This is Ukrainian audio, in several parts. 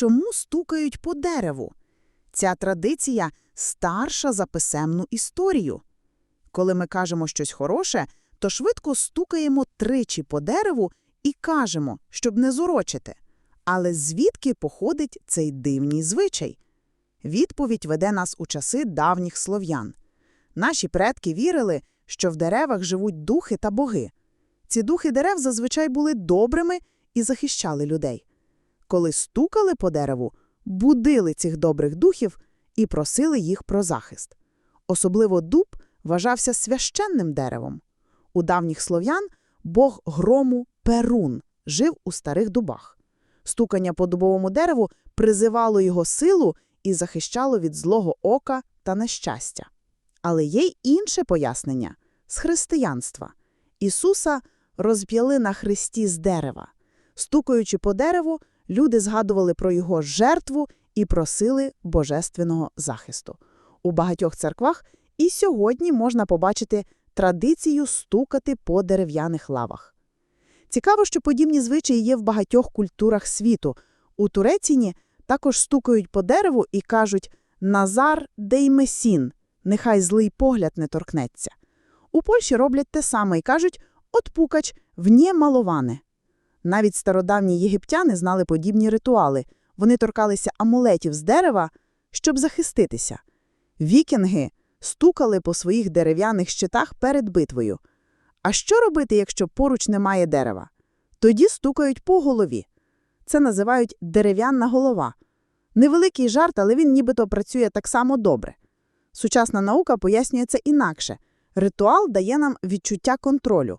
чому стукають по дереву? Ця традиція старша за писемну історію. Коли ми кажемо щось хороше, то швидко стукаємо тричі по дереву і кажемо, щоб не зурочити. Але звідки походить цей дивній звичай? Відповідь веде нас у часи давніх слов'ян. Наші предки вірили, що в деревах живуть духи та боги. Ці духи дерев зазвичай були добрими і захищали людей. Коли стукали по дереву, будили цих добрих духів і просили їх про захист. Особливо дуб вважався священним деревом. У давніх слов'ян бог грому Перун жив у старих дубах. Стукання по дубовому дереву призивало його силу і захищало від злого ока та нещастя. Але є й інше пояснення – з християнства. Ісуса розп'яли на хресті з дерева. Стукаючи по дереву, люди згадували про його жертву і просили божественного захисту. У багатьох церквах і сьогодні можна побачити традицію стукати по дерев'яних лавах. Цікаво, що подібні звичаї є в багатьох культурах світу. У Туреччині також стукають по дереву і кажуть «Назар деймесін» – нехай злий погляд не торкнеться. У Польщі роблять те саме і кажуть «От пукач, внє маловане». Навіть стародавні єгиптяни знали подібні ритуали. Вони торкалися амулетів з дерева, щоб захиститися. Вікінги стукали по своїх дерев'яних щитах перед битвою. А що робити, якщо поруч немає дерева? Тоді стукають по голові. Це називають дерев'яна голова. Невеликий жарт, але він нібито працює так само добре. Сучасна наука пояснює це інакше. Ритуал дає нам відчуття контролю.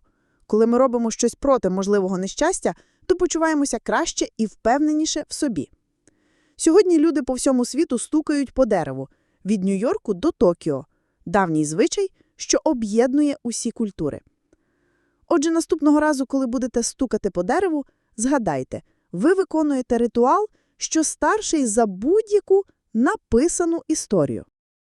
Коли ми робимо щось проти можливого нещастя, то почуваємося краще і впевненіше в собі. Сьогодні люди по всьому світу стукають по дереву від Нью-Йорку до Токіо – давній звичай, що об'єднує усі культури. Отже, наступного разу, коли будете стукати по дереву, згадайте, ви виконуєте ритуал, що старший за будь-яку написану історію.